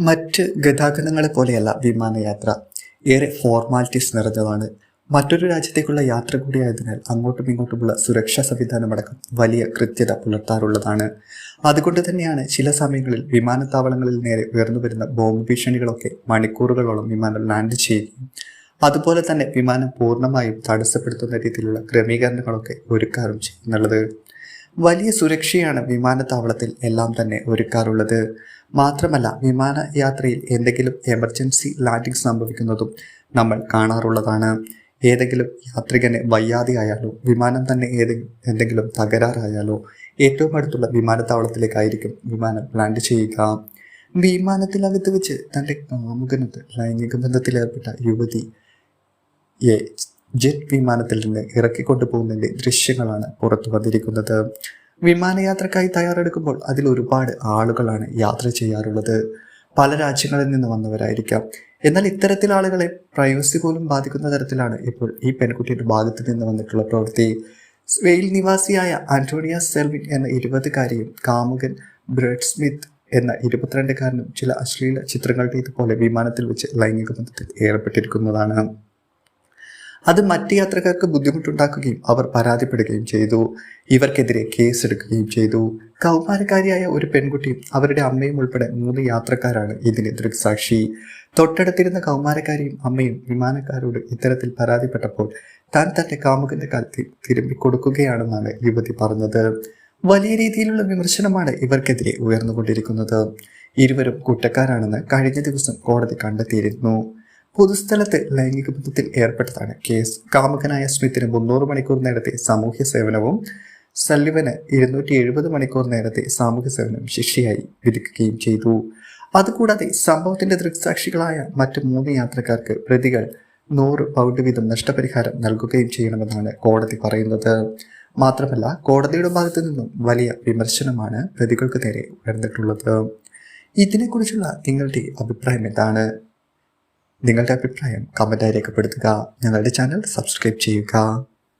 മറ്റ് ഗതാഗതങ്ങളെ പോലെയല്ല വിമാനയാത്ര ഏറെ ഫോർമാലിറ്റീസ് നിറഞ്ഞതാണ്. മറ്റൊരു രാജ്യത്തേക്കുള്ള യാത്ര കൂടിയായതിനാൽ അങ്ങോട്ടും ഇങ്ങോട്ടുമുള്ള സുരക്ഷാ സംവിധാനമടക്കം വലിയ കൃത്യത പുലർത്താറുള്ളതാണ്. അതുകൊണ്ട് തന്നെയാണ് ചില സമയങ്ങളിൽ വിമാനത്താവളങ്ങളിൽ നേരെ ഉയർന്നു വരുന്ന ബോംബ് ഭീഷണികളൊക്കെ മണിക്കൂറുകളോളം വിമാനം ലാൻഡ് ചെയ്യുകയും അതുപോലെ തന്നെ വിമാനം പൂർണമായും തടസ്സപ്പെടുത്തുന്ന രീതിയിലുള്ള ക്രമീകരണങ്ങളൊക്കെ ഒരുക്കാറും ചെയ്യുന്നുള്ളത്. വലിയ സുരക്ഷയാണ് വിമാനത്താവളത്തിൽ എല്ലാം തന്നെ ഒരുക്കാറുള്ളത്. മാത്രമല്ല വിമാനയാത്രയിൽ എന്തെങ്കിലും എമർജൻസി ലാൻഡിംഗ് സംഭവിക്കുന്നതും നമ്മൾ കാണാറുള്ളതാണ്. ഏതെങ്കിലും യാത്രികന് വയ്യാതെയായാലോ വിമാനം തന്നെ ഏതെങ്കിലും എന്തെങ്കിലും തകരാറായാലോ ഏറ്റവും അടുത്തുള്ള വിമാനത്താവളത്തിലേക്കായിരിക്കും വിമാനം ലാൻഡ് ചെയ്യുക. വിമാനത്തിനകത്ത് വെച്ച് തന്റെ കാമുകനത്ത് ലൈംഗിക ബന്ധത്തിലേർപ്പെട്ട യുവതി ജെറ്റ് വിമാനത്തിൽ നിന്ന് ഇറക്കിക്കൊണ്ടു പോകുന്നതിന്റെ ദൃശ്യങ്ങളാണ് പുറത്തു വന്നിരിക്കുന്നത്. വിമാനയാത്രക്കായി തയ്യാറെടുക്കുമ്പോൾ അതിൽ ഒരുപാട് ആളുകളാണ് യാത്ര ചെയ്യാറുള്ളത്. പല രാജ്യങ്ങളിൽ നിന്ന് വന്നവരായിരിക്കാം. എന്നാൽ ഇത്തരത്തിൽ ആളുകളെ പ്രൈവസി പോലും ബാധിക്കുന്ന തരത്തിലാണ് ഇപ്പോൾ ഈ പെൺകുട്ടിയുടെ ഭാഗത്ത് നിന്ന് വന്നിട്ടുള്ള പ്രവൃത്തി. സ്പെയിൽ നിവാസിയായ ആന്റോണിയ സെൽവിൻ എന്ന ഇരുപതുകാരിയും കാമുകൻ ബ്രെഡ് സ്മിത്ത് എന്ന ഇരുപത്തിരണ്ടുകാരനും ചില അശ്ലീല ചിത്രങ്ങളുടെ ഇതുപോലെ വിമാനത്തിൽ വെച്ച് ലൈംഗിക ബന്ധത്തിൽ ഏർപ്പെട്ടിരിക്കുന്നതാണ്. അത് മറ്റ് യാത്രക്കാർക്ക് ബുദ്ധിമുട്ടുണ്ടാക്കുകയും അവർ പരാതിപ്പെടുകയും ചെയ്തു. ഇവർക്കെതിരെ കേസെടുക്കുകയും ചെയ്തു. കൗമാരക്കാരിയായ ഒരു പെൺകുട്ടിയും അവരുടെ അമ്മയും ഉൾപ്പെടെ മൂന്ന് യാത്രക്കാരാണ് ഇതിന് ദൃക്സാക്ഷി. തൊട്ടടുത്തിരുന്ന കൗമാരക്കാരിയും അമ്മയും വിമാനക്കാരോട് ഇത്തരത്തിൽ പരാതിപ്പെട്ടപ്പോൾ താൻ തന്റെ കാമുകന്റെ കാലത്തിൽ തിരുമ്പി കൊടുക്കുകയാണെന്നാണ് യുവതി പറഞ്ഞത്. വലിയ രീതിയിലുള്ള വിമർശനമാണ് ഇവർക്കെതിരെ ഉയർന്നുകൊണ്ടിരിക്കുന്നത്. ഇരുവരും കുറ്റക്കാരാണെന്ന് കഴിഞ്ഞ ദിവസം കോടതി കണ്ടെത്തിയിരുന്നു. പൊതുസ്ഥലത്ത് ലൈംഗിക ബന്ധത്തിൽ ഏർപ്പെട്ടതാണ്. കേസ് കാമുകനായ സ്മിത്തിന് മുന്നൂറ് മണിക്കൂർ നേരത്തെ സാമൂഹ്യ സേവനവും സല്ലിവന് ഇരുന്നൂറ്റി എഴുപത് മണിക്കൂർ നേരത്തെ സാമൂഹ്യ സേവനം ശിക്ഷയായി വിധിക്കുകയും ചെയ്തു. അതുകൂടാതെ സംഭവത്തിന്റെ ദൃക്സാക്ഷികളായ മറ്റ് മൂന്ന് യാത്രക്കാർക്ക് പ്രതികൾ നൂറ് പൗണ്ട് വീതം നഷ്ടപരിഹാരം നൽകുകയും ചെയ്യണമെന്നാണ് കോടതി പറയുന്നത്. മാത്രമല്ല കോടതിയുടെ ഭാഗത്തു നിന്നും വലിയ വിമർശനമാണ് പ്രതികൾക്ക് നേരെ ഉയർന്നിട്ടുള്ളത്. ഇതിനെക്കുറിച്ചുള്ള നിങ്ങളുടെ അഭിപ്രായം എന്താണ്? നിങ്ങളുടെ അഭിപ്രായം കമന്റായി രേഖപ്പെടുത്തുക. ഞങ്ങളുടെ ചാനൽ സബ്സ്ക്രൈബ് ചെയ്യുക.